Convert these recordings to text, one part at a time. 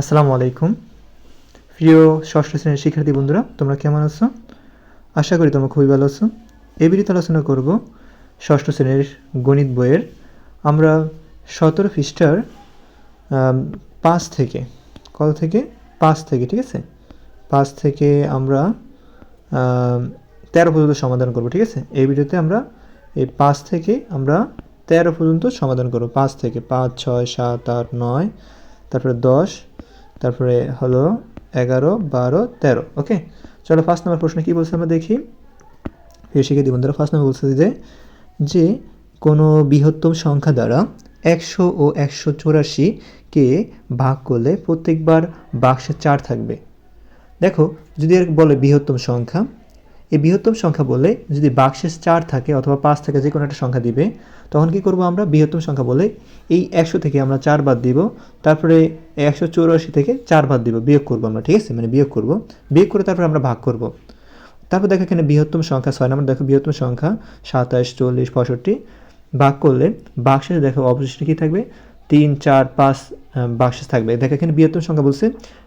আসসালামু আলাইকুম। প্রিয় ষষ্ঠ শ্রেণির শিক্ষার্থী বন্ধুরা, তোমরা কেমন আছো? আশা করি তোমরা খুবই ভালো আছো। এই ভিডিওতে আলোচনা করব ষষ্ঠ শ্রেণির গণিত বইয়ের। আমরা সতেরো পৃষ্ঠার পাঁচ থেকে কত থেকে? পাঁচ থেকে, ঠিক আছে? পাঁচ থেকে আমরা তেরো পর্যন্ত সমাধান করব, ঠিক আছে? এই ভিডিওতে আমরা এই পাঁচ থেকে আমরা তেরো পর্যন্ত সমাধান করব। পাঁচ থেকে পাঁচ, ছয়, সাত, আট, নয়, তারপরে দশ তারপরে হলো এগারো, বারো, তেরো ওকে চলো ফার্স্ট নাম্বার প্রশ্ন কী বলছে আমরা দেখি? ফিরে শিখে দিব তারা ফার্স্ট নাম্বার বলছে যে যে কোনো বৃহত্তম সংখ্যা দ্বারা একশো ও একশো চুরাশিকে ভাগ করলে প্রত্যেকবার বাক্সে চার থাকবে। দেখো, যদি বলে বৃহত্তম সংখ্যা এই বৃহত্তম সংখ্যা বলে যদি বাক্সে চার থাকে অথবা পাঁচ থাকে যে কোনো একটা সংখ্যা দিবে, তখন কি করব আমরা? বৃহত্তম সংখ্যা বলে এই একশো থেকে আমরা চার বাদ দিব, তারপরে একশো চৌরাশি থেকে চার বাদ দিব, বিয়োগ করব আমরা, ঠিক আছে? মানে বিয়োগ করব, বিয়োগ করে তারপরে আমরা ভাগ করব। তারপর দেখো এখানে বৃহত্তম সংখ্যা ছয় নম্বর, দেখো বৃহত্তম সংখ্যা সাতাশ, চল্লিশ, পঁয়ষট্টি, ভাগ করলে বাক্সে দেখো অবশিষ্ট কী থাকবে? তিন, চার, পাঁচ বাক্সে থাকবে। দেখো, এখানে বৃহত্তম সংখ্যা বলছে,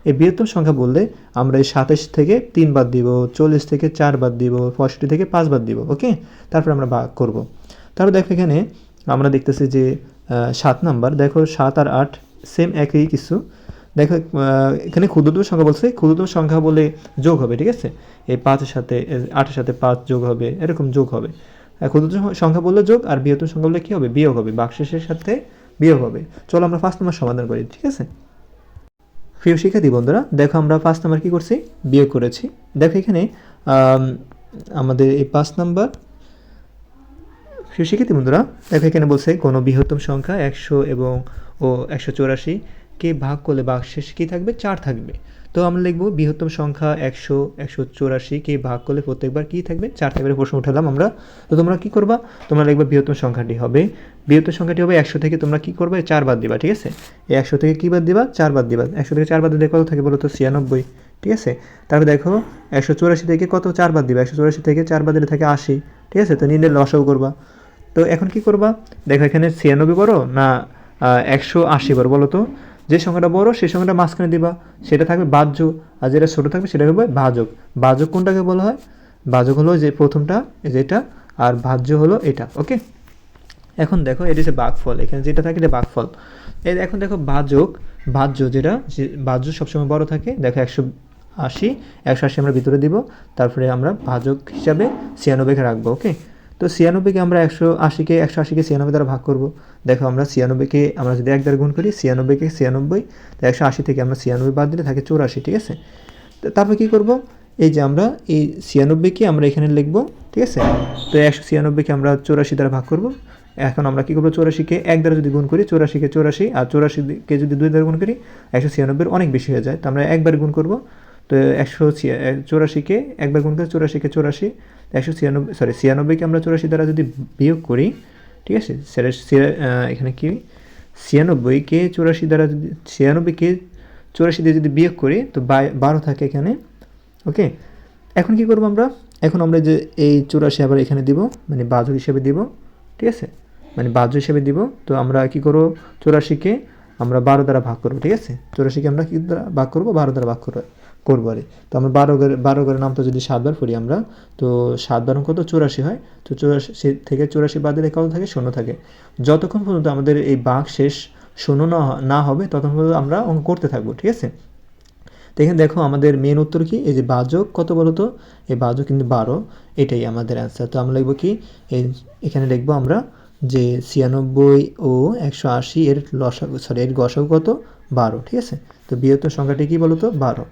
এই বৃহত্তম সংখ্যা বললে আমরা এই সাতাশ থেকে তিন বাদ দিব, চল্লিশ থেকে চার বাদ দিব, পঁয়ষট্টি থেকে পাঁচ বাদ দিব, ওকে? তারপর আমরা ভাগ করব। তারপর দেখো এখানে আমরা দেখতেছি যে সাত নাম্বার, দেখো সাত আর আট সেম একই কিছু। দেখো এখানে ক্ষুদ্রতম সংখ্যা বলছে, ক্ষুদ্রতম সংখ্যা বলে যোগ হবে, ঠিক আছে? এই পাঁচের সাথে, আটের সাথে পাঁচ যোগ হবে, এরকম যোগ হবে। ক্ষুদ্রতম সংখ্যা বললে যোগ, আর বৃহত্তম সংখ্যা বললে কী হবে? বিয়োগ হবে। বাকশেষের সাথে বিয়োগ হবে। চলো আমরা ফার্স্ট নাম্বার সমাধান করি ঠিক আছে? প্রিয় শিক্ষার্থী বন্ধুরা দেখো আমরা ফার্স্ট নাম্বার কী করছি? বিয়ে করেছি। দেখো এখানে আম, আমাদের এই পাঁচ নাম্বার প্রিয় শিক্ষার্থী বন্ধুরা দেখো এখানে বলছে কোনো বৃহত্তম সংখ্যা একশো এবং ও একশো চৌরাশি কে ভাগ করলে বাক্সেষ কী থাকবে? চার থাকবে। তো আমরা লিখব বৃহত্তম সংখ্যা একশো একশো চৌরাশি, কে ভাগ করলে প্রত্যেকবার কী থাকবে? চার থাকবে প্রশ্ন উঠালাম আমরা। তো তোমরা কী করবা? তোমরা লিখবে বৃহত্তম সংখ্যাটি হবে। বৃহত্তম সংখ্যাটি হবে একশো থেকে তোমরা কী করবে? চার বাদ দিবা, ঠিক আছে? এই একশো থেকে কী বাদ দিবা? চার বাদ দিবা। একশো থেকে চার বাদ দিলে কত থাকে বলো তো ছিয়ানব্বই, ঠিক আছে? তারপর দেখো, একশো চৌরাশি থেকে কত চার বাদ দিবা? একশো চৌরাশি থেকে চার বাদ দিলে থাকে আশি, ঠিক আছে? তো নিলে লসাও করবা। তো এখন কি করবা? দেখো এখানে ছিয়ানব্বই বড় না একশো আশি বড় বলো তো যে সংখ্যাটা বড়, সেই সংখ্যাটা মাঝখানে দিবা। সেটা থাকবে বাহ্য। আর যেটা ছোটো থাকবে, সেটা হবে ভাজক ভাজক কোনটাকে বলা হয়? ভাজক হলো যে প্রথমটা যেটা আর ভাজ্য হলো এটা, ওকে? এখন দেখো, এটা হচ্ছে বাঘফল। এখানে যেটা থাকে, এটা বাঘফল। এখন দেখো ভাজক ভাজ্য যেটা, যে ভাজ্য সবসময় বড় থাকে, দেখো একশো আশি একশো আশি আমরা ভিতরে দিব। তারপরে আমরা ভাজক হিসাবে ছিয়ানব্বইকে রাখব, ওকে? তো ছিয়ানব্বইকে আমরা একশো আশিকে একশো আশিকে ছিয়ানব্বই দ্বারা ভাগ করব। দেখো আমরা ছিয়ানব্বইকে, আমরা যদি এক দ্বারা গুণ করি, ছিয়ানব্বইকে ছিয়ানব্বই, তো একশো আশি থেকে আমরা ছিয়ানব্বই বাদ দিলে থাকে চৌরাশি, ঠিক আছে? তারপর কী করব? এই যে আমরা এই ছিয়ানব্বইকে আমরা এখানে লিখব, ঠিক আছে? তো একশো ছিয়ানব্বইকে আমরা চৌরাশি দ্বারা ভাগ করব। এখন আমরা কী করব? চৌরাশিকে এক দ্বারা যদি গুণ করি, চৌরাশিকে চৌরাশি, আর চৌরাশিকে যদি দুই দ্বারা গুণ করি, একশো ছিয়ানব্বইয়ের অনেক বেশি হয়ে যায়। তো আমরা একবার গুণ করব। তো একশো চৌরাশিকে একবার গুণ করে চৌরাশিকে চৌরাশি একশো ছিয়ানব্বই সরি ছিয়ানব্বইকে আমরা চৌরাশি দ্বারা যদি বিয়োগ করি, ঠিক আছে? এখানে কি? ছিয়ানব্বইকে চৌরাশি দ্বারা যদি, ছিয়ানব্বইকে চৌরাশি দিয়ে যদি বিয়োগ করি, তো বারো থাকে এখানে, ওকে? এখন কি করব আমরা? এখন আমরা যে এই চৌরাশি আবার এখানে দিব মানে বাজু হিসেবে দিব, ঠিক আছে? মানে বাজু হিসেবে দিব, তো আমরা কি করব? চৌরাশিকে আমরা বারো দ্বারা ভাগ করব, ঠিক আছে? চৌরাশিকে আমরা কি দ্বারা ভাগ করব? বারো দ্বারা ভাগ করব। করব আরে তো আমরা বারো করে বারো করে নামটা যদি সাতবার পড়ি আমরা, তো সাত বার কত? চৌরাশি হয়। তো চৌরাশি থেকে চৌরাশি বাদ দিলে কত থাকে, শূন্য থাকে। যতক্ষণ পর্যন্ত আমাদের এই বাঘ শেষ শূন্য না না হবে, ততক্ষণ পর্যন্ত আমরা অঙ্ক করতে থাকব, ঠিক আছে? তো এখানে দেখো আমাদের মেন উত্তর কি? এই যে বাজক কত বলো তো? এই বাজক কিন্তু বারো, এটাই আমাদের অ্যান্সার তো আমরা লিখব কি? এই এখানে লিখব আমরা যে ছিয়ানব্বই ও একশো আশি এর লসাগু সরি এর গসাগু কত? বারো, ঠিক আছে? তো বৃহত্তর সংখ্যাটি কি বলো তো? বারো।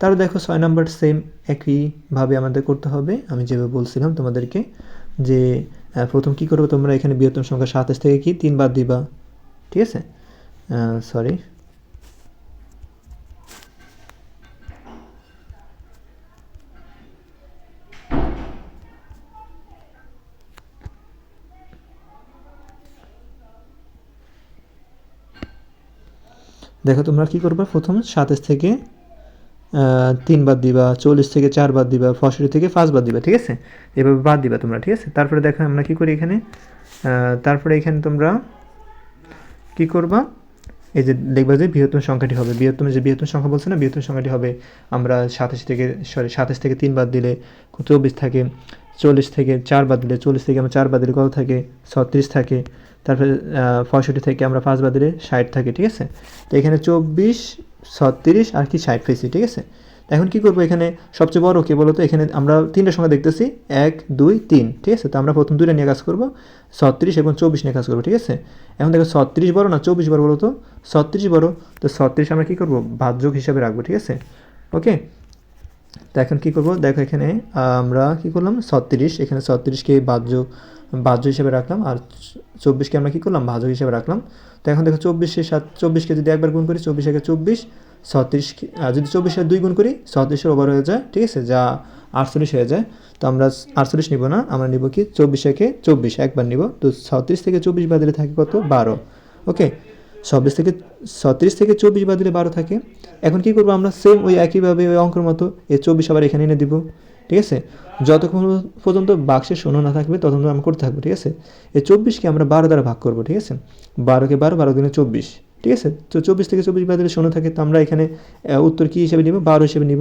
তারপর দেখো ছয় নাম্বার সেম একইভাবে আমাদের করতে হবে। আমি যেভাবে বলছিলাম তোমাদেরকে যে প্রথম কি করবে তোমরা? এখানে বৃহত্তম সংখ্যা সাতাশ থেকে কি? তিন বাদ দিবা। ঠিক আছে? সরি দেখো তোমরা কি করবে? প্রথম সাতাশ থেকে আহ, তিন বাদ দিবা চল্লিশ থেকে চার বাদ দিবা পঁয়ষট্টি থেকে পাঁচ বাদ দিবা ঠিক আছে? এভাবে বাদ দিবা তোমরা ঠিক আছে? তারপরে দেখো আমরা কি করি এখানে? তারপরে এখানে তোমরা কি করবা? এই যে দেখবা যে বৃহত্তম সংখ্যাটি হবে। বৃহত্তম যে বৃহত্তম সংখ্যা বলছে না বৃহত্তম সংখ্যাটি হবে আমরা সাতাশ থেকে সরি সাতাশ থেকে তিন বাদ দিলে চব্বিশ থাকে চল্লিশ থেকে চার বাদ দিলে চল্লিশ থেকে আমরা চার বাদ দিলে কত থাকে? ছত্রিশ থাকে। তারপরে পঁয়ষট্টি থেকে আমরা পাঁচ বাদ দিলে ষাট থাকে ঠিক আছে? তো এখানে চব্বিশ ছত্রিশ আর কি ষাট পেয়েছি, ঠিক আছে? এখন কী করব এখানে? সবচেয়ে বড় কে বলো তো এখানে আমরা তিনটা সংখ্যা দেখতেছি, এক, দুই, তিন, ঠিক আছে? তো আমরা প্রথম দুইটা নিয়ে কাজ করব, ছত্রিশ এবং চব্বিশ নিয়ে কাজ করব, ঠিক আছে? এখন দেখো ছত্রিশ বড় না চব্বিশ বড় তো ছত্রিশ বড়, তো ছত্রিশ আমরা কী করব? ভাজ্যক হিসাবে রাখব, ঠিক আছে? ওকে? তো এখন কী করব? দেখো এখানে আমরা কী করলাম? ছত্রিশ, এখানে ছত্রিশকে বাহ্য বাহ্য হিসেবে রাখলাম। আর চব্বিশকে আমরা কী করলাম? ভাজক হিসেবে রাখলাম। তো এখন দেখো চব্বিশে সাত, চব্বিশকে যদি একবার গুণ করি চব্বিশ একে চব্বিশ ছত্রিশ যদি চব্বিশের দুই গুণ করি ছত্রিশের ওভার হয়ে যায়, ঠিক আছে? যা আটচল্লিশ হয়ে যায়। তো আমরা আটচল্লিশ নিব না, আমরা নিব কি? চব্বিশ একে চব্বিশ, একবার নিব। তো ছত্রিশ থেকে চব্বিশ বাদিলে থাকে কত? বারো। ওকে? চব্বিশ থেকে, ছত্রিশ থেকে চব্বিশ বাদিলে বারো থাকে। এখন কি করব আমরা? সেম ওই একইভাবে ওই অঙ্কের মতো, এই চব্বিশ আবার এখানে এনে দিব। ঠিক আছে? যতক্ষণ পর্যন্ত বাক্সে শূন্য না থাকবে, ততক্ষণ আমরা করতে থাকব, ঠিক আছে? এই চব্বিশকে আমরা বারো দ্বারা ভাগ করব, ঠিক আছে? বারোকে বারো বারো দিনে চব্বিশ, ঠিক আছে? তো চব্বিশ থেকে চব্বিশ বাদ শূন্য থাকে, তো আমরা এখানে উত্তর কী হিসেবে নিব? বারো হিসেবে নিব।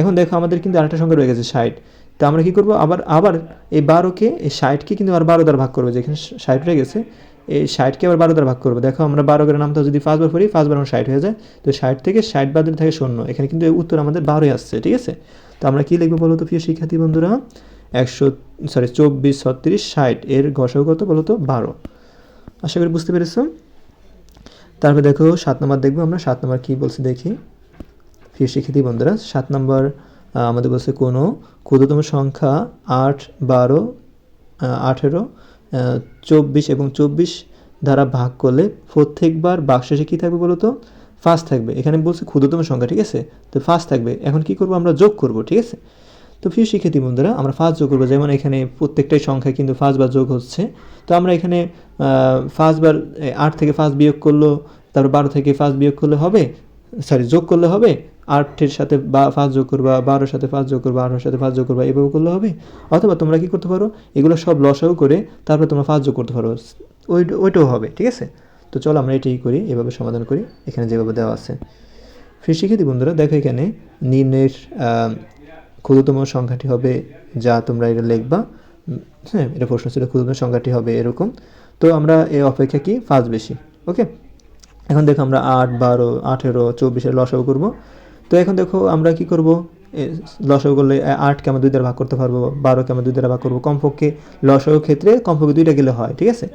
এখন দেখো আমাদের কিন্তু আরেকটা সংখ্যা রয়ে গেছে, ষাট। তো আমরা কী করব? আবার আবার এই বারোকে, এই ষাটকে কিন্তু আর বারো দ্বারা ভাগ করব যেখানে ষাট রয়ে গেছে। এই ষাটকে আবার বারো দ্বারা ভাগ করব। দেখো আমরা বারো করে নামটা যদি পাঁচবার পড়ি পাঁচবার আমার ষাট হয়ে যায়। তো ষাট থেকে ষাট বাদ থাকে শূন্য। এখানে কিন্তু উত্তর আমাদের বারোই আসছে, ঠিক আছে? তো আমরা কী লিখব বলো তো প্রিয় শিক্ষার্থী বন্ধুরা? একশো সরি চব্বিশ, ছত্রিশ, ষাট এর গসাও কত বলো তো বারো। আশা করি বুঝতে পেরেছ? তারপর দেখো, সাত নম্বর দেখব আমরা। সাত নম্বর কী বলছি দেখি? প্রিয় শিক্ষার্থী বন্ধুরা, সাত নম্বর আমাদের বলছে কোনো ক্ষুদ্রতম সংখ্যা আট, বারো আঠেরো চব্বিশ এবং চব্বিশ দ্বারা ভাগ করলে প্রত্যেকবার বাক্সেসে কী থাকবে বলো তো ফার্স্ট থাকবে। এখানে বলছে ক্ষুদ্রতম সংখ্যা, ঠিক আছে? তো ফার্স্ট থাকবে। এখন কি করব? আমরা যোগ করব, ঠিক আছে? তো প্রিয় শিক্ষার্থী বন্ধুরা, আমরা ফার্স্ট যোগ করব। যেমন এখানে প্রত্যেকটাই সংখ্যা কিন্তু ফার্স্ট বার যোগ হচ্ছে। তো আমরা এখানে ফার্স্ট বার আট থেকে ফার্স্ট বিয়োগ করল, তারপর বারো থেকে ফার্স্ট বিয়োগ করলে হবে সরি যোগ করলে হবে, আটের সাথে বা ফার্স্ট যোগ করবা, বারোর সাথে ফার্স্ট যোগ করবা, আঠারোর সাথে ফার্স্ট যোগ করবা, এভাবে করলে হবে। অথবা তোমরা কি করতে পারো, এগুলো সব লসাও করে তারপর তোমরা ফার্স্ট যোগ করতে পারো। ওই ওইটাও হবে, ঠিক আছে? তো চলো আমরা এটাই করি, এভাবে সমাধান করি, এখানে যেভাবে দেওয়া আছে। ফির শিক্ষার্থী বন্ধুরা, দেখো এখানে নির্ণয়ের ক্ষুদ্রতম সংখ্যাটি হবে যা তোমরা এটা লিখবা। হ্যাঁ এটা প্রশ্ন ছিল, ক্ষুদ্রতম সংখ্যাটি হবে এরকম। তো আমরা এ অপেক্ষা কি? ফার্স্ট বেশি, ওকে? এখন দেখো আমরা আট, বারো, আঠেরো, চব্বিশের লসাগু করব। তো এখন দেখো আমরা কি করব? লসাগু করলে আটকে আমরা দুই দ্বারা ভাগ করতে পারব, বারোকে আমরা দুই দ্বারা ভাগ করব। কমপক্ষে লসাগু ক্ষেত্রে কমপক্ষে দুইটা গেলে হয়, ঠিক আছে?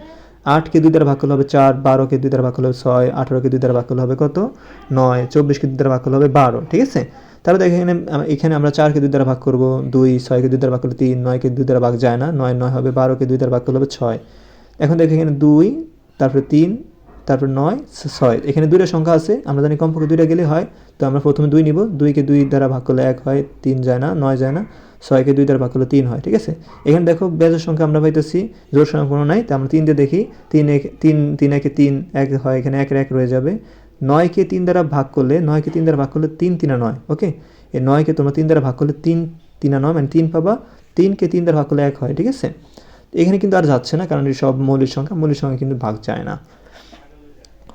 আটকে দুই দ্বারা ভাগ করলে হবে চার, বারোকে দুই দ্বারা ভাগ করলে হবে ছয়, আঠারোকে দুই দ্বারা ভাগ করলে হবে কত? নয়, চব্বিশকে দুই দ্বারা ভাগ করলে হবে বারো, ঠিক আছে? তাহলে দেখো এখানে এখানে আমরা চারকে দুই দ্বারা ভাগ করব, দুই, ছয়কে দুই দ্বারা ভাগ করলে তিন, নয়কে দুই দ্বারা ভাগ যায় না, নয় নয় হবে বারোকে দুই দ্বারা ভাগ করলে হবে ছয়। এখন দেখো এখানে দুই, তারপরে তিন তারপর নয় ছয়। এখানে দুইটা সংখ্যা আছে, আমরা জানি কমপক্ষে দুইটা গেলে হয়, তো আমরা প্রথমে দুই নিব, দুইকে দুই দ্বারা ভাগ করলে এক হয়, তিন যায় না, নয় যায় না, ছয়কে দুই দ্বারা ভাগ করলে তিন হয়, ঠিক আছে? এখানে দেখো বেজোর সংখ্যা আমরা পাইতেছি, জোর সংখ্যা কোনো নাই, তো আমরা তিন দিয়ে দেখি, তিন এক, তিন তিন একে তিন, এক হয়, এখানে একের এক রয়ে যাবে। নয়কে তিন দ্বারা ভাগ করলে, নয়কে তিন দ্বারা ভাগ করলে তিন, তিনা নয়, ওকে? এই নয়কে তোমরা তিন দ্বারা ভাগ করলে তিন, তিনা নয় মানে তিন পাবা, তিনকে তিন দ্বারা ভাগ করলে এক হয়, ঠিক আছে? এখানে কিন্তু আর যাচ্ছে না, কারণ এই সব মৌলিক সংখ্যা মৌলিক সংখ্যা কিন্তু ভাগ যায় না।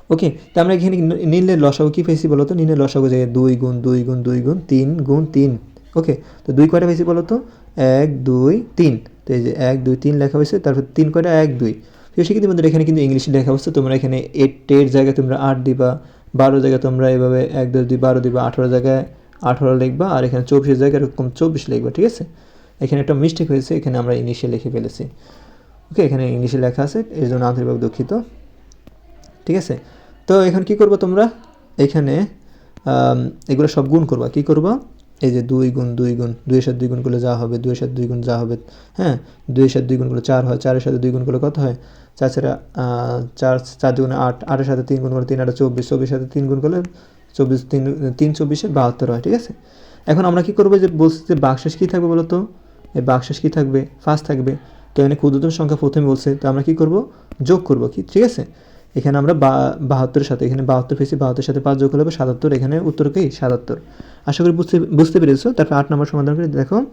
ওকে তো আমরা এখানে ন- নীলের লসাগু কী পেয়েছি বলো তো নীলের লসাগু যে দুই গুণ দুই গুণ দুই গুণ, তিন গুণ, তিন। ওকে, তো দুই কয়টা পেয়েছি বলো তো এক, দুই, তিন। তো এই যে এক, দুই, তিন লেখা হয়েছে, তারপর তিন কয়টা? এক, দুই। তো সেক্ষেত্রে তোমাদের এখানে কিন্তু ইংলিশে লেখা হচ্ছে। তোমরা এখানে এইট এর জায়গায় তোমরা আট দিবা, বারো জায়গায় তোমরা এভাবে এক দশ দুই, বারো দিবা, আঠারো জায়গায় আঠারো লিখবা, আর এখানে চব্বিশের জায়গায় এরকম চব্বিশ লিখবা, ঠিক আছে? এখানে একটা মিস্টেক হয়েছে, এখানে আমরা ইংলিশে লিখে ফেলেছি। ওকে, এখানে ইংলিশে লেখা আছে এর জন্য আন্তরিকভাবে দুঃখিত। ঠিক আছে? তো এখন কি করব তোমরা? এখানে এগুলো সব গুণ করবা। কি করবা? এই যে দুই গুণ দুই গুণ, দুইয়ের সাথে দুই গুণ করলে যা হবে, দুইয়ের সাথে দুই গুণ যা হবে হ্যাঁ? দুইয়ের সাথে দুই গুণ করলে চার হয়, চারের সাথে দুই গুণ করলে কত হয়? চার চারা চার চার দুগুণে আট, আটের সাথে তিন গুণ করলে তিন, আটে চব্বিশ চব্বিশ সাথে তিন গুণ করলে চব্বিশ, তিন তিন চব্বিশে বাহাত্তর হয়, ঠিক আছে? এখন আমরা কি করব যে বলছি যে বাক্সেস কী থাকবে বলো তো? এই বাক্সেস কী থাকবে? ফার্স্ট থাকবে। তো এখানে ক্ষুদ্রতম সংখ্যা প্রথমে বলছে, তো আমরা কি করব? যোগ করব কি, ঠিক আছে? এখানে আমরা বা- বাহাত্তরের সাথে, এখানে বাহাত্তর পেয়েছি বাহাত্তর সাথে পাঁচ যোগ করলে সাতাত্তর, এখানে উত্তর কি সাতাত্তর। আশা করি বুঝতে বুঝতে পেরেছ? তারপর আট নম্বর সমাধান করে দেখো।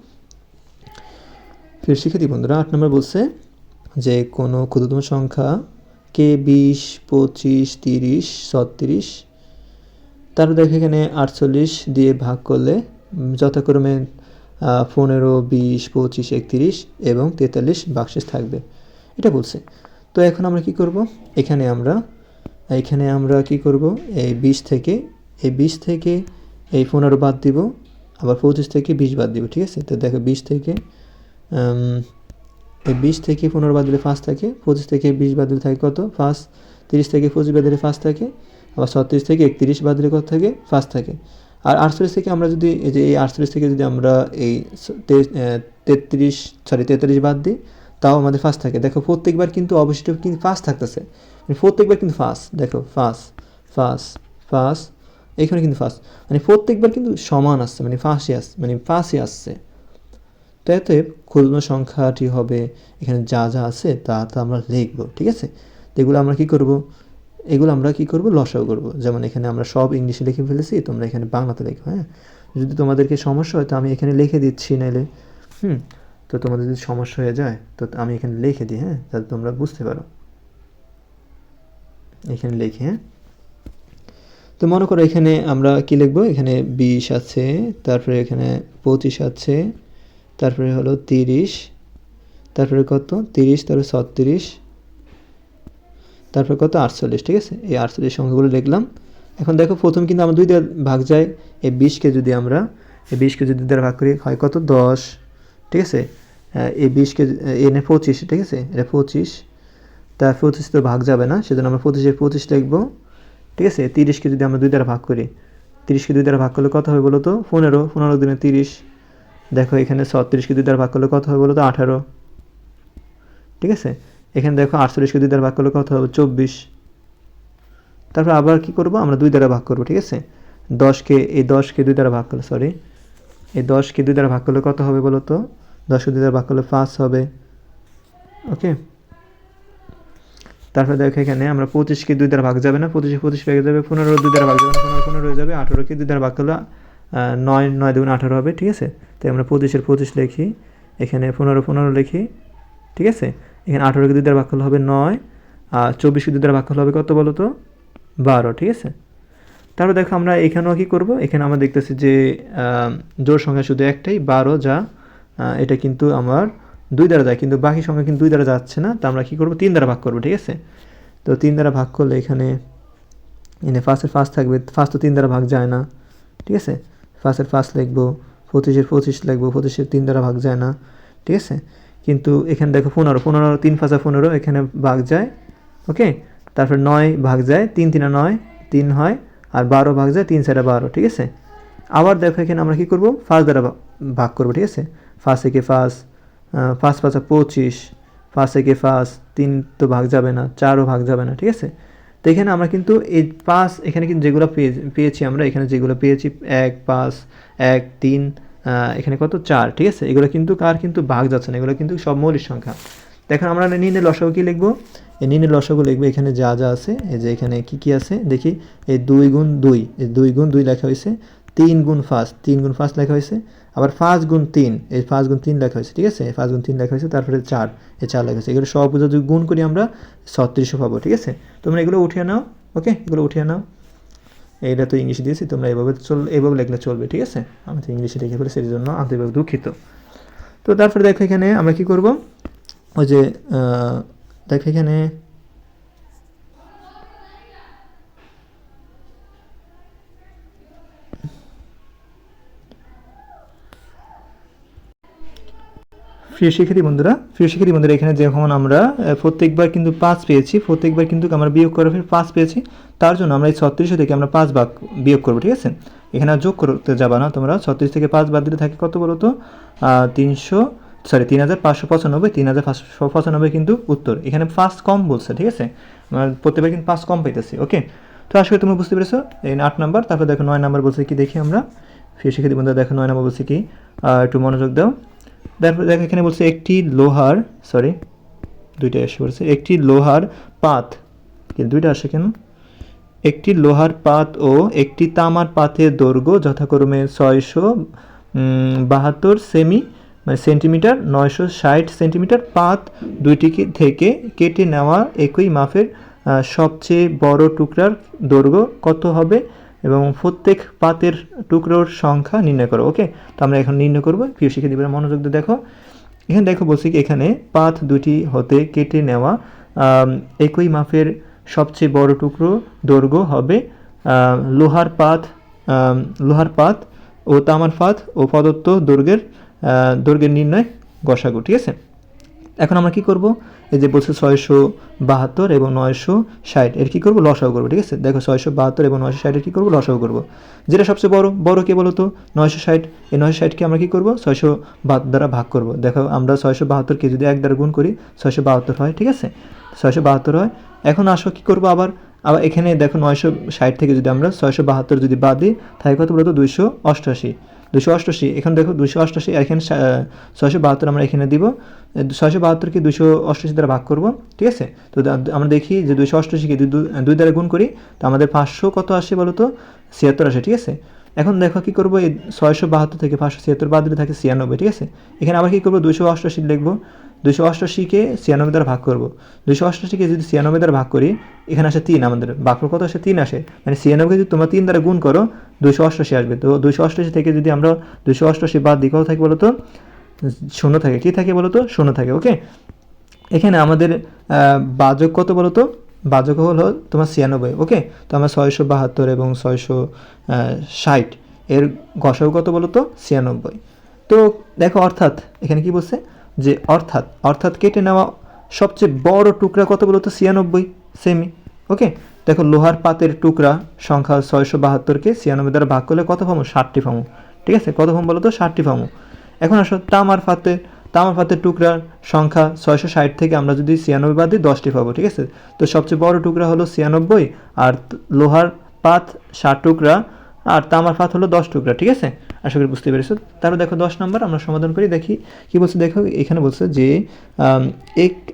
ফির শিক্ষার্থী বন্ধুরা, আট নম্বর বলছে যে কোনো ক্ষুদ্রতম সংখ্যা কে বিশ, পঁচিশ, তিরিশ, ছত্রিশ, তারপর দেখো এখানে আটচল্লিশ দিয়ে ভাগ করলে যথাক্রমে পনেরো, বিশ, পঁচিশ, একত্রিশ এবং তেতাল্লিশ বাক্সেস থাকবে। এটা বলছে। তো এখন আমরা কি করব? এখানে আমরা এখানে আমরা কি করব? এই বিশ থেকে, এই বিশ থেকে এই পনেরো বাদ দিব, আবার পঁচিশ থেকে বিশ বাদ দিব, ঠিক আছে? তো দেখো বিশ থেকে এই বিশ থেকে পনেরো বাদ দিলে পাঁচ থাকে, পঁচিশ থেকে বিশ বাদ দিলে থাকে কত? পাঁচ। তিরিশ থেকে পঁচিশ বাদ দিলে পাঁচ থাকে, আবার ছত্রিশ থেকে একত্রিশ বাদ দিলে কত থাকে? পাঁচ থাকে। আর আটচল্লিশ থেকে আমরা যদি, এই যে এই আটচল্লিশ থেকে যদি আমরা এই তেত্রিশ সরি তেতাল্লিশ বাদ দিই তাও আমাদের ফার্স্ট থাকে। দেখো, প্রত্যেকবার কিন্তু অবশিষ্ট কিন্তু ফার্স্ট থাকতেছে। মানে প্রত্যেকবার কিন্তু ফার্স্ট দেখো ফার্স্ট ফার্স্ট ফার্স্ট এখানে কিন্তু ফার্স্ট মানে প্রত্যেকবার কিন্তু সমান আসছে মানে ফাঁসই আসছে মানে ফাঁসই আসছে। তো এতে ক্ষুদ্র সংখ্যাটি হবে, এখানে যা যা আছে তা তা আমরা লিখব, ঠিক আছে? তো এগুলো আমরা কি করব? এগুলো আমরা কি করব? লসাও করব। যেমন এখানে আমরা সব ইংলিশে লিখে ফেলেছি, তোমরা এখানে বাংলাতে লিখো হ্যাঁ? যদি তোমাদেরকে সমস্যা হয়, তো আমি এখানে লিখে দিচ্ছি নাইলে, হুম? তো তোমাদের যদি সমস্যা হয়ে যায়, তো আমি এখানে লিখে দিই হ্যাঁ? যাতে তোমরা বুঝতে পারো। এখানে লিখে হ্যাঁ? তো মনে করো এখানে আমরা কি লিখব? এখানে বিশ আছে, তারপরে এখানে পঁচিশ আছে, তারপরে হলো তিরিশ, তারপরে কত? তিরিশ, তারপরে ছত্রিশ, তারপরে কত? আটচল্লিশ, ঠিক আছে? এই আটচল্লিশ সংখ্যাগুলো লিখলাম। এখন দেখো, প্রথম কিন্তু আমরা দুই দ্বারা ভাগ যায় এই বিশকে যদি আমরা, এই বিশকে যদি দ্বারা ভাগ করি, হয় কত? দশ, ঠিক আছে? এই বিশকে এনে পঁচিশ, ঠিক আছে? এটা পঁচিশ। তা পঁচিশ তো ভাগ যাবে না, সেজন্য আমরা পঁচিশের পঁচিশ লিখব, ঠিক আছে? তিরিশকে যদি আমরা দুই দ্বারা ভাগ করি, তিরিশকে দুই দ্বারা ভাগ করলে কত হবে বলো তো পনেরো। পনেরো দিনে তিরিশ। দেখো এখানে ছত্রিশকে দুই দ্বারা ভাগ করলে কত হবে বলো তো আঠারো। ঠিক আছে? এখানে দেখো আটচল্লিশকে দুই দ্বারা ভাগ করলে কত হবে? চব্বিশ। তারপর আবার কি করব? আমরা দুই দ্বারা ভাগ করব, ঠিক আছে? দশকে, এই দশকে দুই দ্বারা ভাগ করলে সরি এই দশকে দুই দ্বারা ভাগ করলে কত হবে বলো তো দশকে দুই দ্বারা ভাগ করলে পাঁচ হবে। ওকে তারপরে দেখো এখানে আমরা পঁচিশকে দুই দ্বারা ভাগ যাবে না? পঁচিশে, পঁচিশ পেয়ে যাবে, পনেরো দুই দ্বারা ভাগ যাবে না, পনেরো পনেরো হয়ে যাবে আঠেরোকে দুই দ্বারা ভাগ করলে নয় নয় দুগুণ আঠারো হবে, ঠিক আছে? তাই আমরা পঁচিশের পঁচিশ লিখি, এখানে পনেরো পনেরো লিখি, ঠিক আছে? এখানে আঠেরোকে দুই দ্বারা ভাগ হবে নয়, আর চব্বিশকে দুই দ্বারা ভাগ করলে হবে কত বলো তো? বারো, ঠিক আছে? তারপর দেখো আমরা এখানেও কী করব? এখানে আমরা দেখতেছি যে জোর সংখ্যা শুধু একটাই, বারো যা এটা কিন্তু আমার দুই দ্বারা যায়, কিন্তু বাকি সংখ্যা কিন্তু দুই দ্বারা যাচ্ছে না, তা আমরা কী করব? তিন দ্বারা ভাগ করব, ঠিক আছে? তো তিন দ্বারা ভাগ করলে এখানে এনে ফার্স্টের ফার্স্ট থাকবে ফার্স্ট তো তিন দ্বারা ভাগ যায় না, ঠিক আছে? ফার্স্টের ফার্স্ট লিখব, পঁচিশের পঁচিশ লিখব, পঁচিশের তিন দ্বারা ভাগ যায় না, ঠিক আছে? কিন্তু এখানে দেখো পনেরো পনেরো, তিন ফাঁসা পনেরো, এখানে ভাগ যায়, ওকে? তারপর নয় ভাগ যায়, তিন তিনা নয়, তিন হয়, আর বারো ভাগ যায়, তিন সাইডে বারো, ঠিক আছে? আবার দেখো এখানে আমরা কী করব? ফার্স্ট দ্বারা ভাগ করব, ঠিক আছে? ফার্স্ট থেকে ফার্স্ট ফার্স্ট পাঁচা পঁচিশ ফার্স্ট থেকে ফার্স্ট তিন তো ভাগ যাবে না, চারও ভাগ যাবে না, ঠিক আছে? তো এখানে আমরা কিন্তু এই পাঁচ, এখানে কিন্তু যেগুলো পেয়ে, পেয়েছি আমরা, এখানে যেগুলো পেয়েছি, এক, পাঁচ, এক, তিন এখানে কত? চার, ঠিক আছে? এগুলো কিন্তু কার কিন্তু ভাগ যাচ্ছে না, এগুলো কিন্তু সব মৌলিক সংখ্যা। দেখেন আমরা নিনে লসাগু কি লিখব? এই নিনে লসাগু লিখব, এখানে যা যা আছে, এই যে এখানে কি কি আছে, দেখি, এই দুই গুণ দুই, এই দুই গুণ দুই লেখা হয়েছে, তিন গুণ ফার্স্ট তিন গুণ ফার্স্ট লেখা হয়েছে আবার পাঁচ গুণ তিন, এই পাঁচ গুণ তিন লেখা হয়েছে, ঠিক আছে? পাঁচ গুণ তিন লেখা হয়েছে, তারপরে চার, এই চার লেখা হয়েছে। এগুলো সব যদি গুণ করি আমরা ছত্রিশশো পাবো, ঠিক আছে? তোমরা এগুলো উঠিয়ে নাও, ওকে? এগুলো উঠিয়ে নাও। এইটা তো ইংলিশে দিয়েছি, তোমরা এভাবে চল, এভাবে লিখলে চলবে, ঠিক আছে? আমি তো ইংলিশে লিখে ফেলেছি সেই জন্য আন্তরিকভাবে দুঃখিত। তো তারপরে দেখো এখানে আমরা কি করব? ওই যে দেখো এখানে প্রিয় শিক্ষার্থী বন্ধুরা, প্রিয় শিক্ষার্থী বন্ধুরা, এখানে যখন আমরা প্রত্যেকবার কিন্তু পাঁচ পেয়েছি, প্রত্যেকবার কিন্তু আমরা বিয়োগ করে ফের পাঁচ পেয়েছি। তার জন্য আমরা এই ছত্রিশশো থেকে আমরা পাঁচ ভাগ বিয়োগ করব, ঠিক আছে? এখানে যোগ করতে যাবা না তোমরা। ছত্রিশ থেকে পাঁচ বাদ দিলে থাকে কত বলো তো তিনশো সরি তিন হাজার পাঁচশো পঁচানব্বই, তিন হাজার পাঁচশো পঁচানব্বই কিন্তু উত্তর। এখানে পাঁচ কম বলছে, ঠিক আছে? আমরা প্রত্যেকবার কিন্তু পাঁচ কম পাইতেছি, ওকে? তো আশা করি তুমি বুঝতে পেরেছ। এই আট নাম্বার, তারপর দেখো নয় নাম্বার বলছে কি? দেখি আমরা। প্রিয় শিক্ষার্থী বন্ধুরা, দেখো নয় নাম্বার বলছে কি? একটু মনোযোগ দাও। তারপর দেখো এখানে বলছে একটি লোহার সরি দুইটা এসে বলছে একটি লোহার পাত দুইটা আসে কেন? একটি লোহার পাত ও একটি তামার পাতের দৈর্ঘ্য যথাক্রমে ছয়শো বাহাত্তর সেমি মানে সেন্টিমিটার নয়শো ষাট সেন্টিমিটার পাত দুইটিকে থেকে কেটে নেওয়া একই আহ, সবচেয়ে বড় টুকরার দৈর্ঘ্য কত হবে? এবং প্রত্যেক পাতের টুকরোর সংখ্যা নির্ণয় করো ওকে তো আমরা এখন নির্ণয় করব, প্রিয় শিক্ষার্থীরা মনোযোগ দিয়ে দেখো। এখানে দেখো বলছি এখানে পাত দুটি হতে কেটে নেওয়া একই মাপের সবচেয়ে বড় টুকরো দৈর্ঘ্য হবে লোহার পাত লোহার পাত ও তামার পাত ও প্রদত্ত দৈর্ঘ্যের দৈর্ঘ্যের নির্ণয় গসাগু, ঠিক আছে? এখন আমরা কি করব? এই যে বলছে ছয়শো বাহাত্তর এবং নয়শো ষাট, এর কী করব? লসাও করব, ঠিক আছে? দেখো, ছয়শো বাহাত্তর এবং নয়শো ষাটের কী করব? লসাও করব। যেটা সবচেয়ে বড় বড় কে বলো তো নয়শো ষাট, এই নয়শো ষাটকে আমরা কী করব? ছয়শো বাহাত্তর দ্বারা ভাগ করব। দেখো, আমরা ছয়শো বাহাত্তরকে যদি এক দ্বারা গুণ করি, ছয়শো বাহাত্তর হয়, ঠিক আছে? ছয়শো বাহাত্তর হয়। এখন আসো, কী করব আবার? আবার এখানে দেখো, নয়শো ষাট থেকে যদি আমরা ছয়শো বাহাত্তর যদি বাদ দিই, তাহলে কত বলতো? দুইশো অষ্টআশি। দুশো অষ্টআশি, এখানে দেখো দুশো অষ্টআশি, এখানে ছয়শো বাহাত্তর আমরা এখানে দিব। ছয়শো বাহাত্তরকে দুশো অষ্টআশি দ্বারা ভাগ করব, ঠিক আছে? তো আমরা দেখি যে দুশো দু- দুই দ্বারা গুণ করি, তো আমাদের পাঁচশো কত আসে বলো তো? ছিয়াত্তর আসে, ঠিক আছে? এখন দেখো কি করব, এই ছয়শো বাহাত্তর থেকে পাঁচশো ছিয়াত্তর বাদ দিলে থাকে ছিয়ানব্বই, ঠিক আছে? এখানে আবার কি করব দুশো অষ্টআশি লিখব। দুশো অষ্টআশিকে ছিয়ানব্বই দ্বারা ভাগ করব। দুশো অষ্টআশিকে যদি ছিয়ানব্বই দ্বারা ভাগ করি, এখানে আসে তিন, আমাদের ভাগফল কত আসে? তিন আসে। মানে ছিয়ানব্বই যদি তোমরা তিন দ্বারা গুণ করো দুশো অষ্টআশি আসবে। তো দুশো অষ্টআশি থেকে যদি আমরা দুশো অষ্টআশি বাদ দিই, কত থাকে বলো তো? শূন্য থাকে। কী থাকে বলো তো? শূন্য থাকে, ওকে? এখানে আমাদের বাজক কত বলো তো? বাজক হলো তোমার ছিয়ানব্বই, ওকে? তো আমরা ছয়শো বাহাত্তর এবং ছয়শো ষাট এর গসাও কত বলো তো? ছিয়ানব্বই। তো দেখো, অর্থাৎ এখানে কি বলছে? যে অর্থাৎ অর্থাৎ কেটে নেওয়া সবচেয়ে বড় টুকরা কত বলো তো? ছিয়ানব্বই সেমি ওকে দেখো, লোহার পাতের টুকরা সংখ্যা ছয়শো বাহাত্তরকে ছিয়ানব্বই দ্বারা ভাগ করলে কত পাবো? ষাটটি পাবো। ঠিক আছে? কত পাবো বলো তো? ষাটটি পাবো। এখন আসো, তামার পাতে, তামার পাতের টুকরার সংখ্যা ছয়শো ষাট থেকে আমরা যদি ছিয়ানব্বই বাদ দিই, দশটি পাবো, ঠিক আছে? তো সবচেয়ে বড় টুকরা হলো ছিয়ানব্বই, আর লোহার পাত ষাট টুকরা আর তামার পাত হলো দশ টুকরা, ঠিক আছে? আশা করি বুঝতে পেরেছ। তারপর দেখো দশ নম্বর, আমরা সমাধান করি, দেখি কি বলছে, দেখো এখানে বলছে যে এক,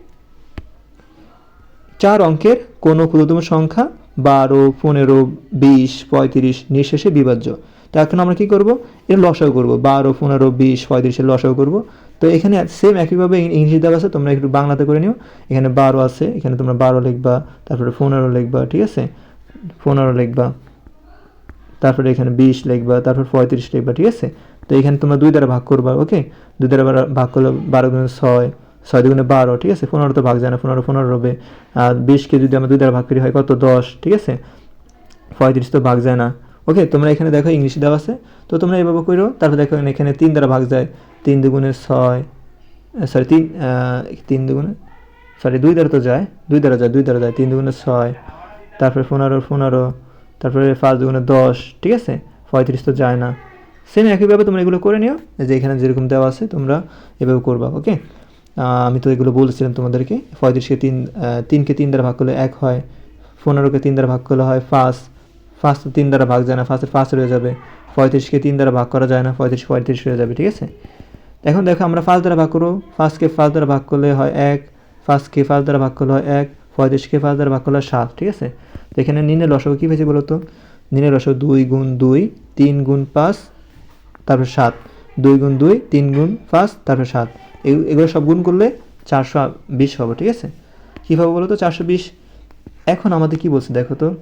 চার অঙ্কের কোনো ক্ষুদ্রতম সংখ্যা বারো, পনেরো, বিশ, পঁয়ত্রিশ নিঃশেষে বিভাজ্য। তো এখন আমরা কি করব? এর লসাও করব। বারো, পনেরো, বিশ, পঁয়ত্রিশের লসাও করব। তো এখানে সেম একইভাবে ইং- ইংরেজি দেওয়া আছে, তোমরা একটু বাংলাতে করে নিও। এখানে বারো আছে, এখানে তোমরা বারো লিখবা, তারপরে পনেরো লিখবা, ঠিক আছে? পনেরো লিখবা। তারপরে এখানে বিশ লিখবা, তারপর পঁয়ত্রিশ লিখবা, ঠিক আছে? তো এখানে তোমরা দুই দ্বারা ভাগ করবা, ওকে? দুই দ্বারা ভাগ করলে বারো গুণে ছয় ছয় দুগুণে বারো, ঠিক আছে? পনেরো তো ভাগ যায় না, পনেরো পনেরো হবে আর বিশকে যদি আমরা দুই দ্বারা ভাগ করি, হয় কত? দশ, ঠিক আছে? পঁয়ত্রিশ তো ভাগ যায় না, ওকে? তোমরা এখানে দেখো ইংলিশে দেওয়া আছে। তো তোমরা এভাবে করো, তারপর দেখো এখানে তিন দ্বারা ভাগ যায়, তিন দুগুণে ছয় সরি তিন তিন দুগুণে সরি দুই দ্বারা তো যায়, দুই দ্বারা যায়, দুই দ্বারা যায়, তিন দুগুণে ছয়, তারপরে পনেরো পনেরো তারপরে পাঁচ দুগুণে দশ, ঠিক আছে? পঁয়ত্রিশ তো যায় না। সেম একইভাবে তোমরা এগুলো করে নিও। যে এখানে যেরকম দেওয়া আছে, তোমরা এভাবে করবা ওকে আমি তো এগুলো বলেছিলাম তোমাদেরকে। পঁয়ত্রিশকে তিন তিনকে তিন দ্বারা ভাগ করলে এক হয়। পনেরোকে তিন দ্বারা ভাগ করলে হয় পাঁচ। পাঁচ তো তিন দ্বারা ভাগ যায় না পাঁচের পাঁচ হয়ে যাবে। পঁয়ত্রিশকে তিন দ্বারা ভাগ করা যায় না, পঁয়ত্রিশ পঁয়ত্রিশ হয়ে যাবে, ঠিক আছে? এখন দেখো আমরা পাঁচ দ্বারা ভাগ করব। পাঁচকে পাঁচ দ্বারা ভাগ করলে হয় এক। পাঁচকে পাঁচ দ্বারা ভাগ করলে হয় এক। পঁয়ত্রিশকে পাঁচ দ্বারা ভাগ করলে সাত, ঠিক আছে? তো এখানে নিনে লসক কী হয়েছে বলো তো নিনে লসক দুই গুণ দুই, তিন গুণ পাঁচ, তারপর সাত। দুই গুণ দুই, তিন গুণ পাঁচ, তারপর সাত। এগু- এগুলো সব গুণ করলে চারশো বিশ হবে, ঠিক আছে? কীভাবে বলো তো চারশো বিশ। এখন আমাদের কি বলছে দেখো তো?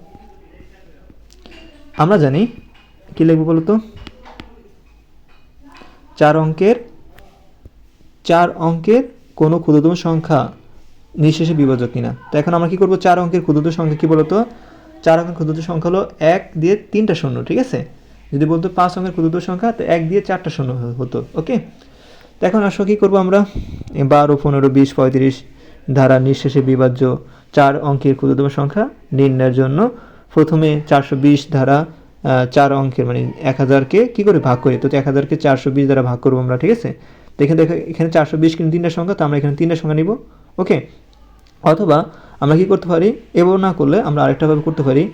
আমরা জানি, কি লিখব বলো তো চার অঙ্কের চার অঙ্কের কোনো ক্ষুদ্রতম সংখ্যা নিঃশেষে বিভাজক কিনা। তো এখন আমরা কি করব? চার অঙ্কের ক্ষুদ্রতম সংখ্যা কি বলতো? চার অঙ্কের ক্ষুদ্রতম সংখ্যা হলো এক দিয়ে তিনটা শূন্য, ঠিক আছে? যদি বলতো পাঁচ অঙ্কের ক্ষুদ্রতম সংখ্যা, তো এক দিয়ে চারটা শূন্য হতো, ওকে? তো এখন আসো কী করব আমরা? বারো, পনেরো, বিশ, পঁয়ত্রিশ, ধারা নিঃশেষে বিভাজ্য চার অঙ্কের ক্ষুদ্রতম সংখ্যা নির্ণয়ের জন্য প্রথমে চারশো বিশ ধারা চার অঙ্কের মানে এক হাজারকে কী করে ভাগ করি? তো এক হাজারকে চারশো বিশ দ্বারা ভাগ করব আমরা, ঠিক আছে? দেখে দেখে, এখানে চারশো বিশ কিন্তু তিনটা সংখ্যা, তো আমরা এখানে তিনটা সংখ্যা নিব, ওকে? অথবা আমরা কি করতে পারি? এবার না করলে আমরা আরেকটাভাবে করতে পারি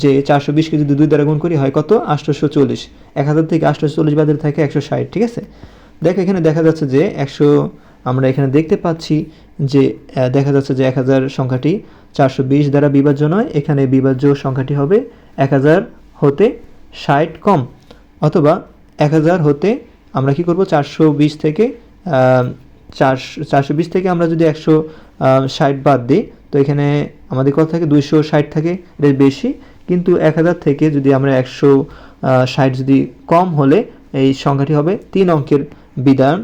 যে চারশো বিশকে যদি দুই দ্বারা গুণ করি হয় কত? আটশোশো চল্লিশ। এক হাজার থেকে আটশোশো চল্লিশ বাদের থাকে একশো ষাট, ঠিক আছে? দেখো এখানে দেখা যাচ্ছে যে একশো আমরা এখানে দেখতে পাচ্ছি যে দেখা যাচ্ছে যে এক হাজার সংখ্যাটি চারশো বিশ দ্বারা বিভাজ্য নয়। এখানে বিভাজ্য সংখ্যাটি হবে এক হাজার হতে ষাট কম। অথবা এক হাজার হতে আমরা কি করব? চারশো বিশ থেকে চারশো চারশো বিশ থেকে আমরা যদি একশো ষাট বাদ দিই। তো এখানে আমাদের কত থাকে? দুইশো ষাট থাকে এটা বেশি। কিন্তু এক হাজার থেকে যদি আমরা একশো ষাট যদি কম হলে এই সংখ্যাটি হবে তিন অঙ্কের বিধান।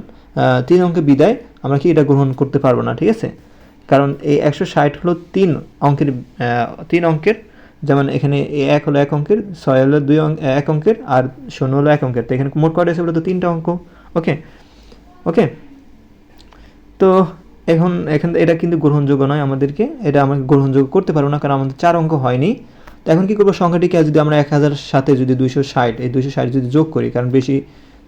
তিন অঙ্কের বিদায় আমরা কি এটা গ্রহণ করতে পারব না, ঠিক আছে? কারণ এই একশো ষাট হলো তিন অঙ্কের তিন অঙ্কের। যেমন এখানে এক হলো এক অঙ্কের, ছয় হলো দুই অঙ্ক এক অঙ্কের, আর শূন্য হলো এক অঙ্কের। তো এখানে মোট কয়টা আছে বলো তো তিনটা অঙ্ক। ওকে? ওকে? তো এখন, এখান এটা কিন্তু গ্রহণযোগ্য নয় আমাদেরকে, এটা আমাকে গ্রহণযোগ্য করতে পারব না, কারণ আমাদের চার অঙ্ক হয়নি। তো এখন কী করব সংখ্যাটিকে যদি আমরা এক হাজার সাথে যদি দুইশো ষাট, এই দুইশো ষাট যদি যোগ করি, কারণ বেশি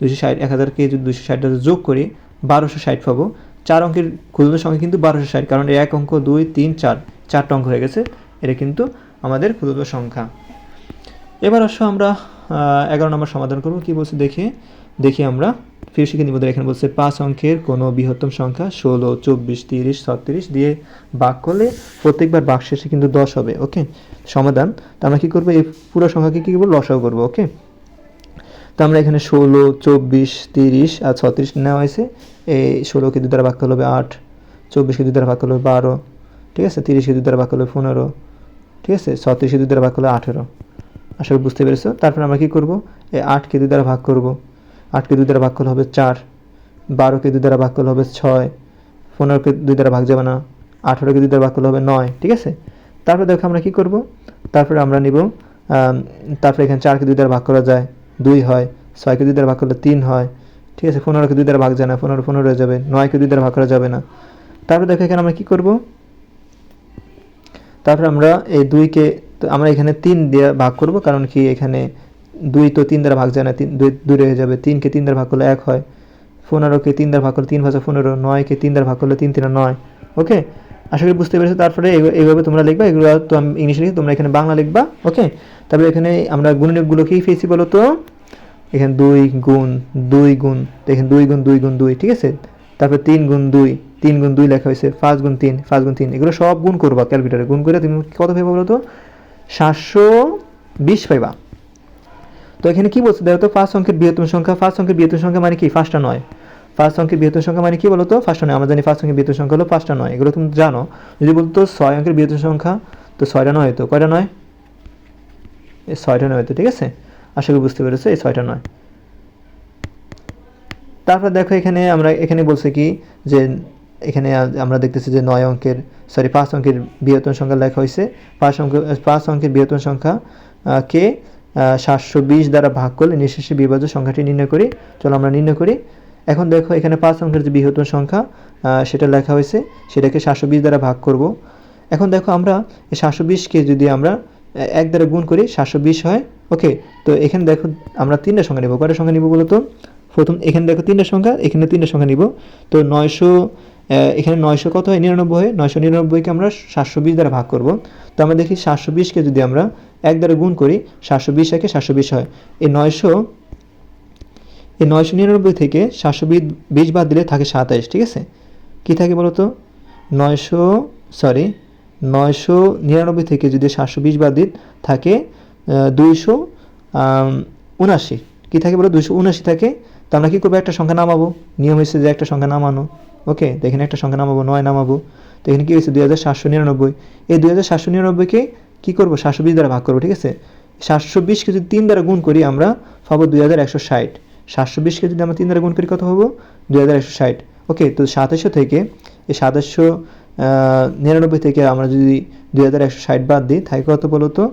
দুইশো ষাট এক হাজারকে যদি দুইশো ষাটটা যোগ করি, বারোশো ষাট পাবো। চার অঙ্কের ক্ষুদ্র সংখ্যা কিন্তু বারোশো ষাট, কারণ এক অঙ্ক, দুই, তিন, চার, চারটা অঙ্ক হয়ে গেছে। এটা কিন্তু আমাদের ক্ষুদ্র সংখ্যা। এবার আসো আমরা এগারো নম্বর সমাধান করব, কি বলছে দেখে, দেখি আমরা। ফির শিখে নিব এখানে বলছে, পাঁচ অঙ্কের কোনো বৃহত্তম সংখ্যা ষোলো, চব্বিশ, তিরিশ, ছত্রিশ দিয়ে ভাগ করলে প্রত্যেকবার ভাগ শেষে কিন্তু দশ হবে, ওকে? সমাধান, তো আমরা কী করব? এই পুরো সংখ্যাকে কী করব? লসাও করব, ওকে? তো আমরা এখানে ষোলো, চব্বিশ, তিরিশ আর ছত্রিশ নেওয়া হয়েছে। এই ষোলোকে দুই দ্বারা ভাগ করলে হবে আট, চব্বিশকে দুই দ্বারা ভাগ করলে হবে বারো, ঠিক আছে? তিরিশকে দুই দ্বারা ভাগ করলে পনেরো, ঠিক আছে? ছত্রিশকে দুই দ্বারা ভাগ করলে আঠেরো। করি বুঝতে পেরেছ? তারপর আমরা কী করব? এই আটকে দুই দ্বারা ভাগ করব। আটকে দুই দ্বারা ভাগ করলে হবে চার, বারোকে দুই দ্বারা ভাগ করলে হবে ছয়, পনেরোকে দুই দ্বারা ভাগ যাবে না, আঠেরোকে দুই দ্বারা ভাগ করলে হবে নয়, ঠিক আছে? তারপরে দেখো আমরা কী করব? তারপরে আমরা নিব তারপরে এখানে চারকে দুই দ্বারা ভাগ করা যায়, দুই হয়, ছয়কে দুই দ্বারা ভাগ করলে তিন হয়, ঠিক আছে? পনেরোকে দুই দ্বারা ভাগ যায় না, পনেরো পনেরো হয়ে যাবে, নয়কে দুই দ্বারা ভাগ করা যাবে না। তারপরে দেখো এখানে আমরা কী করব? তারপর আমরা এই দুইকে আমরা এখানে তিন দিয়ে ভাগ করব, কারণ কি এখানে দুই তো তিন দ্বারা ভাগ যায় না, তিন, দুই দুই রয়ে যাবে, তিনকে তিন দ্বারা ভাগ করলে এক হয়। পনেরোকে তিন দ্বারা ভাগ করলে তিন ভাজা পনেরো, নয়কে তিন দ্বারা ভাগ করলে তিন তিন, নয়। ওকে আশা করি বুঝতে পেরেছ, তারপরে এইভাবে- এইভাবে তোমরা লিখবা, এগুলো তো আমি ইংলিশে লিখি, তোমরা এখানে বাংলা লিখবা ওকে তারপরে এখানে আমরা গুণনীয়কগুলো কি পেয়েছি বলো তো? এখানে দুই গুণ দুই গুণ এখানে দুই গুণ দুই গুণ, দুই, ঠিক আছে? তারপরে তিন গুণ, দুই, তিন গুণ, দুই লেখা হয়েছে, পাঁচ গুণ, তিন, পাঁচ গুণ, তিন, এগুলো সব গুণ করবা ক্যালকুলেটারে গুণ করে তুমি কত পাইবা বলো তো? সাতশো বিশ পাইবা। তো এখানে কি বলছে? দেখো তো ফার্স্ট অঙ্কের বৃহত্তম সংখ্যা ফার্স্ট অঙ্কের বৃহত্তম সংখ্যা মানে কি? ফার্স্টটা নয়। ফার্স্ট অঙ্কের বৃহত্তম সংখ্যা মানে কি বলো তো ফার্স্টটা নয়। আমরা জানি ফার্স্ট অঙ্কের বৃহত্তম সংখ্যা হলো পাঁচটা নয়। এগুলো তুমি জানো। যদি বলতো ছয় অঙ্কের বৃহত্তম সংখ্যা, তো ছয়টা নয় তো? কয়টা নয়? এই ছয়টা নয় তো, ঠিক আছে? আশা করি বুঝতে পেরেছ, এই ছয়টা নয়। তারপর দেখো এখানে আমরা, এখানে বলছে কি যে, এখানে আমরা দেখতেছি যে নয় অঙ্কের সরি পাঁচ অঙ্কের বৃহত্তম সংখ্যা লেখা হয়েছে। পাঁচ অঙ্ক, পাঁচ অঙ্কের বৃহত্তম সংখ্যা কে? সাতশো বিশ দ্বারা ভাগ করলে নিঃশেষে বিভাজ্য সংখ্যাটি নির্ণয় করি। চলো আমরা নির্ণয় করি। এখন দেখো, এখানে পাঁচ অঙ্কের যে বৃহত্তম সংখ্যা সেটা লেখা হয়েছে। সেটাকে সাতশো বিশ দ্বারা ভাগ করব। এখন দেখো, আমরা এই সাতশো বিশকে যদি আমরা এক দ্বারা গুণ করি, সাতশো বিশ হয়। ওকে, তো এখানে দেখো, আমরা তিনটা সংখ্যা নিব। কয়টা সংখ্যা নিব বলো তো? প্রথম, এখানে দেখো তিনটা সংখ্যা, এখানে তিনটা সংখ্যা নিব। তো নয়শো এখানে নয়শো কত হয়? নিরানব্বই নয়শো নিরানব্বইকে আমরা সাতশো বিশ দ্বারা ভাগ করব। তো আমরা দেখি সাতশো বিশকে যদি আমরা এক দ্বারা গুণ করি, সাতশো বিশ একে সাতশো বিশ হয়। এই নয়শো এই নয়শো নিরানব্বই থেকে সাতশো বিশ বাদ দিলে থাকে সাতাইশ, ঠিক আছে? কী থাকে বলো তো নয়শো সরি নয়শো নিরানব্বই থেকে যদি সাতশো বিশ বাদ দিই, থাকে দুইশো উনাশি কী থাকে বলো দুইশো উনাশি থাকে। তো আমরা কী করব? একটা সংখ্যা নামাবো। নিয়ম হিসেবে যে একটা সংখ্যা নামানো। ওকে, তো এখানে একটা সংখ্যা নামাবো, নয় নামাবো। তো এখানে কী হয়েছে? দুই হাজার সাতশো নিরানব্বই। এই দুই হাজার সাতশো নিরানব্বইকে কী করব? সাতশো বিশ দ্বারা ভাগ করব, ঠিক আছে? সাতশো বিশকে যদি তিন দ্বারা গুণ করি, আমরা পাবো দুই হাজার একশো ষাট। সাতশো বিশকে যদি আমরা তিন দ্বারা গুণ করি, কত হব দুই হাজার একশো ষাট। ওকে, তো সাতাশশো থেকে, এই সাতাশশো নিরানব্বই থেকে আমরা যদি দুই হাজার একশো ষাট বাদ দিই, থাকে কত বলো তো?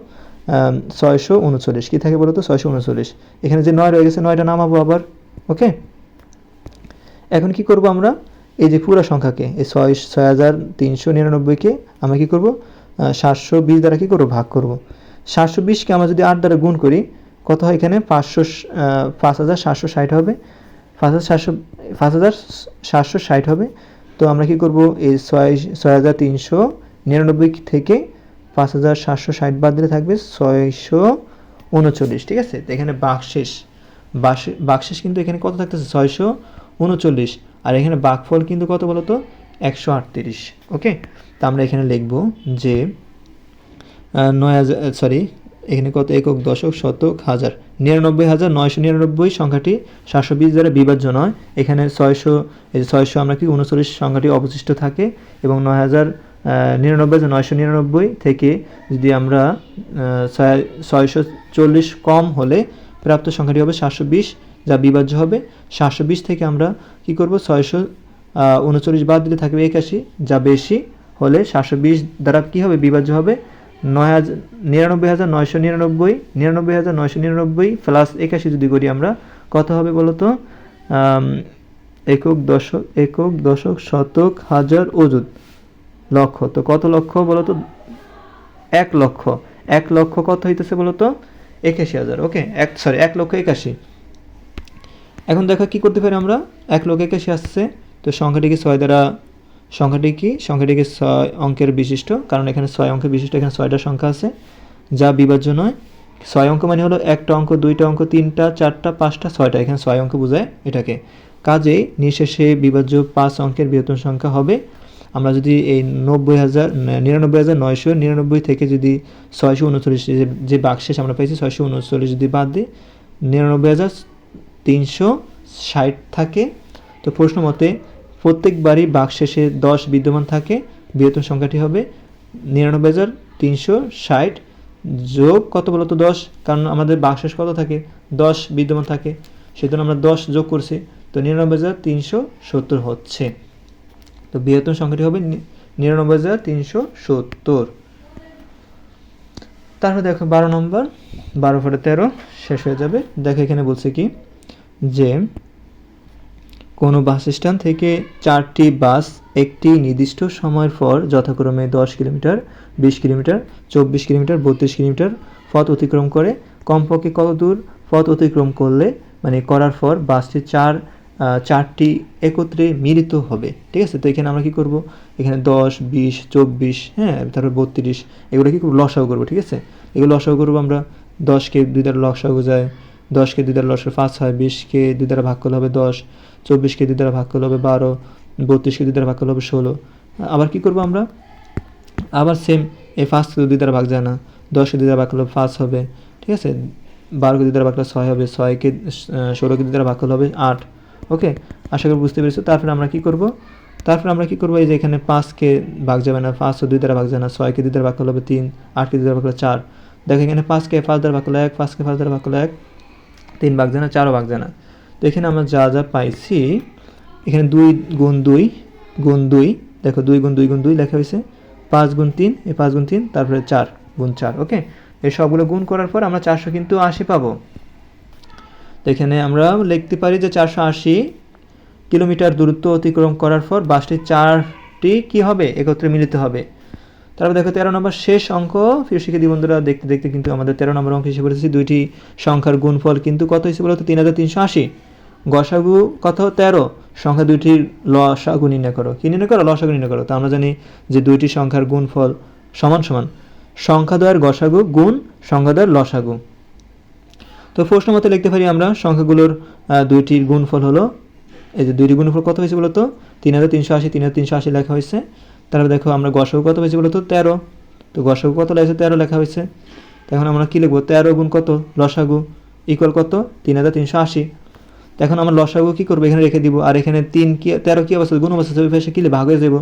ছয়শো উনচল্লিশ। কী থাকে বলো তো? ছয়শো উনচল্লিশ। এখানে যে নয় রয়ে গেছে, নয়টা নামাবো আবার। ওকে? এখন কি করব আমরা? এই যে পুরো সংখ্যাকে, এই ছয় ছয় হাজার তিনশো নিরানব্বইকে আমরা কী করব? সাতশো বিশ দ্বারা কী করব? ভাগ করব। সাতশো বিশকে আমরা যদি আট দ্বারা গুণ করি, কত হয় এখানে? পাঁচশো পাঁচ হাজার সাতশো ষাট হবে। পাঁচ হাজার সাতশো, পাঁচ হাজার সাতশো ষাট হবে। তো আমরা কি করব? এই ছয় ছয় হাজার তিনশো নিরানব্বই থেকে পাঁচ হাজার সাতশো ষাট বাদ দিলে থাকবে ছয়শো উনচল্লিশ, ঠিক আছে? তো এখানে বাকশেষ বাকশেষ কিন্তু এখানে কত থাকতেছে? ছয়শো উনচল্লিশ। আর এখানে বাকফল কিন্তু কত বলো তো একশো আটত্রিশ ওকে তা আমরা এখানে লিখব যে নয় হাজার সরি এখানে কত? একক, দশক, শতক, হাজার। নিরানব্বই হাজার নয়শো নিরানব্বই সংখ্যাটি সাতশো বিশ দ্বারা বিভাজ্য নয়। এখানে ছয়শো, এই ছয়শো আমরা কি উনচল্লিশ সংখ্যাটি অবশিষ্ট থাকে এবং নয় হাজার নিরানব্বই হাজার নয়শো নিরানব্বই থেকে যদি আমরা ছয়- ছয়শো চল্লিশ কম হলে প্রাপ্ত সংখ্যাটি হবে সাতশো বিশ। যা বিভাজ্য হবে। সাতশো বিশ থেকে আমরা কি করব? ছয়শো উনচল্লিশ বাদ দিলে থাকবে একাশি। যা বেশি হলে সাতশো বিশ দ্বারা কী হবে? বিভাজ্য হবে। নয় হাজার নিরানব্বই হাজার নয়শো নিরানব্বই নিরানব্বই হাজার নয়শো নিরানব্বই প্লাস একাশি যদি করি আমরা, কত হবে বলতো? একক দশক একক দশক শতক হাজার অযুত লক্ষ। তো কত লক্ষ বলতো? এক লক্ষ। এক লক্ষ কত হইতেছে বলো তো একাশি হাজার। ওকে? এক সরি এক লক্ষ একাশি। এখন দেখো কি করতে পারি আমরা? এক লক্ষ একাশি আসছে, তো সংখ্যাটিকে ছয় দ্বারা, সংখ্যাটি কি? সংখ্যাটিকে ছয় অঙ্কের বিশিষ্ট? কারণ এখানে ছয় অঙ্কের বিশিষ্ট, এখানে ছয়টা সংখ্যা আছে। যা বিভাজ্য নয়। ছয় অঙ্ক মানে হলো একটা অঙ্ক, দুইটা অঙ্ক, তিনটা, চারটা, পাঁচটা, ছয়টা। এখানে ছয় অঙ্ক বোঝায় এটাকে। কাজেই নিঃশেষে বিভাজ্য পাঁচ অঙ্কের বৃহত্তম সংখ্যা হবে। আমরা যদি এই নব্বই হাজার নিরানব্বই হাজার নয়শো নিরানব্বই থেকে যদি ছয়শো উনচল্লিশ, যে- বাক্সেস আমরা পেয়েছি ছয়শো উনচল্লিশ যদি বাদ দিই, নিরানব্বই হাজার তিনশো ষাট থাকে। তো প্রশ্ন মতে, প্রত্যেকবারই বাক্সেসে দশ বিদ্যমান থাকে, বৃহত্তম সংখ্যাটি হবে নিরানব্বই হাজার তিনশো ষাট। যোগ কত বলতো দশ? কারণ আমাদের বাক্সেস কত থাকে? দশ বিদ্যমান থাকে। সেজন্য আমরা দশ যোগ করছি, তো নিরানব্বই হাজার তিনশো সত্তর হচ্ছে। তো বৃহত্তম সংখ্যাটি হবে নিরানব্বই হাজার তিনশো সত্তর। তারপরে দেখো বারো নম্বর, বারো ফোটে তেরো, শেষ হয়ে যাবে। দেখো এখানে বলছে কি যে কোনো বাস স্ট্যান্ড থেকে চারটি বাস একটি নির্দিষ্ট সময়ের পর যথাক্রমে দশ কিলোমিটার, বিশ কিলোমিটার, চব্বিশ কিলোমিটার, বত্রিশ কিলোমিটার পথ অতিক্রম করে। কমপক্ষে কত দূর পথ অতিক্রম করলে মানে করার পর বাসটি চার চারটি একত্রে মিলিত হবে। ঠিক আছে? তো এখানে আমরা কি করব? এখানে দশ, বিশ, চব্বিশ হ্যাঁ তারপর বত্রিশ, এগুলো কি করব? লসাও করব, ঠিক আছে? এগুলো লসাগু করব আমরা। দশকে দুই দ্বারা লসাগু যায় দশকে দুই দ্বারা লসাগু পাঁচ হয় বিশকে দুই দ্বারা ভাগ করলে হবে দশ চব্বিশকে দুই দ্বারা ভাগ করলে হবে বারো বত্রিশকে দুই দ্বারা ভাগ করলে হবে ষোলো আবার কি করব আমরা আবার সেম এই ফার্স্ট দুই দ্বারা ভাগ যায় না দশকে দুই দ্বারা ভাগ করলে পাঁচ হবে ঠিক আছে বারোকে দুই দ্বারা ভাগ করলে ছয় হবে ছয়কে ষোলোকে দুই দ্বারা ভাগ করলে হবে আট ওকে আশা করি বুঝতে পেরেছ তারপরে আমরা কি করব তারপরে আমরা কি করব এই যে এখানে পাঁচকে ভাগ যাবে না পাঁচশো দুই দ্বারা ভাগ যায় না ছয়কে দুই দ্বারা ভাগ করলে হবে তিন আটকে দুই দ্বারা ভাগ করলে চার দেখো এখানে পাঁচকে পাঁচ দ্বারা ভাগ করলে এক পাঁচকে পাঁচ দ্বারা ভাগ করলে এক তিন ভাগ যায় না চারও ভাগ যায় না তো এখানে আমরা যা যা পাইছি, এখানে দুই গুণ দুই গুণ দুই, দেখো দুই গুণ দুই গুণ দুই লেখা হয়েছে। পাঁচ গুণ তিন, এই পাঁচ গুণ তিন, তারপরে চার, গুণ চার, ওকে? এই সবগুলো গুণ করার পর আমরা চারশো কিন্তু আশি পাবো। তো এখানে আমরা লিখতে পারি যে চারশো আশি কিলোমিটার দূরত্ব অতিক্রম করার পর বাসটি চারটি কি হবে? একত্রে মিলিত হবে। তারপর দেখো তেরো নম্বর শেষ অঙ্ক। প্রিয় শিক্ষার্থী বন্ধুরা, দেখতে দেখতে কিন্তু আমাদের তেরো নম্বর অঙ্ক হিসেবে করেছি দুইটি সংখ্যার গুণফল। কিন্তু কত হিসেবে বলতো? তিন হাজার তিনশো আশি। গসাগু কত? তেরো। সংখ্যা দুইটির লসাগু নির্ণয় করো। কি নির্ণয় করো? লসাগু নির্ণয় করো। তো আমরা জানি যে দুইটি সংখ্যার গুণফল সমান সমান। সংখ্যাদ্বয়ের গসাগু গুণ সংখ্যাদ্বয়ের লসাগু। তো প্রশ্ন মতে লিখতে পারি আমরা, সংখ্যাগুলোর দুইটির গুণফল হলো, এই যে দুইটি গুণফল কত হয়েছে বলতো? তিন হাজার তিনশো আশি, তিন হাজার তিনশো আশি লেখা হয়েছে। তারপর দেখো আমরা গসাগু কত হয়েছে বলতো তেরো। তো গসাগু কত লেগেছে তেরো লেখা হয়েছে। এখন আমরা কী লিখব? তেরো গুণ কত? লসাগু ইকুয়াল কত? তিন হাজার তিনশো আশি। তো এখন আমরা লসাগু কী করব? এখানে রেখে দিব। আর এখানে তিন কি তেরো কী অবস্থা? গুণ অবস্থা ওই পাশে কিলে ভাগ হয়ে যাব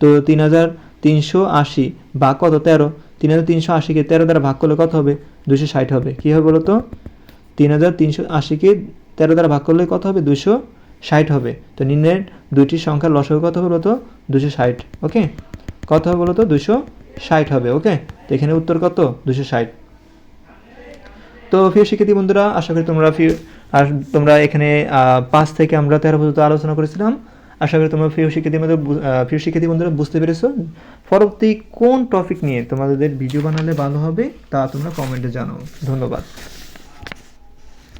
তো তিন হাজার তিনশো আশি ভাগ কত? তেরো। তিন হাজার তিনশো আশিকে তেরো দ্বারা ভাগ করলে কত হবে? দুশো ষাট হবে। কী হবে বলো তো? তিন হাজার তিনশো আশিকে তেরো দ্বারা ভাগ করলে কত হবে? দুশো ষাট হবে। তো নিম্নের দুইটি সংখ্যার লসক কত হবে বলতো? দুশো ষাট, ওকে? কত হবে বলতো? দুশো ষাট হবে, ওকে? তো এখানে উত্তর কত? দুশো ষাট। তো প্রিয় শিক্ষার্থী বন্ধুরা, আশা করি তোমরা ফি- আর তোমরা এখানে পাঁচ থেকে আমরা তেরো পর্যন্ত আলোচনা করেছিলাম। আশা করি তোমরা প্রিয় শিক্ষার্থী বন্ধু প্রিয় শিক্ষার্থী বন্ধুরা বুঝতে পেরেছ। পরবর্তী কোন টপিক নিয়ে তোমাদের ভিডিও বানালে ভালো হবে তা তোমরা কমেন্টে জানাও। ধন্যবাদ।